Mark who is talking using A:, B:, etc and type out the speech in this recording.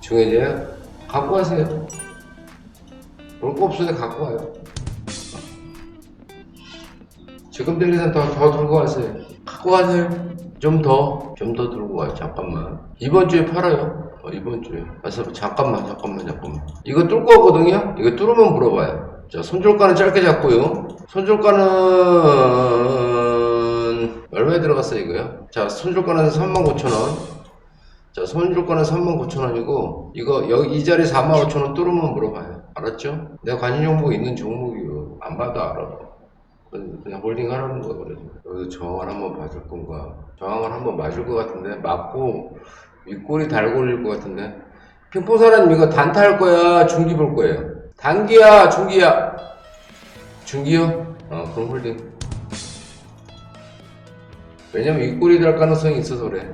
A: 중해져요? 갖고 가세요. 볼거 없으니 갖고 와요. 지금 들리는 더, 더 들고 가세요. 갖고 가세요. 좀 더, 좀 더 들고 와요. 잠깐만. 이번 주에 팔아요. 어, 이번 주에. 그래서 잠깐만, 잠깐만, 잠깐만. 이거 뚫고 왔거든요? 이거 뚫으면 물어봐요. 자, 손줄가는 짧게 잡고요. 손줄가는 얼마에 들어갔어요, 이거요? 자, 손줄가는 39,000원. 자, 손줄가는 39,000원이고, 이거, 여기 이 자리 45,000원 뚫으면 물어봐요. 알았죠? 내가 관심 종목 있는 종목이요. 안 봐도 알아. 그냥 홀딩 하라는 거 그래. 여기서 저항을 한번 봐줄 건가? 저항을 한번 맞을 것 같은데 맞고 윗골이 달고 올릴 것 같은데 핑퐁사라님 이거 단타 할 거야 중기 볼 거예요 단기야 중기야 중기요? 어 그럼 홀딩 왜냐면 윗골이 달 가능성이 있어서 그래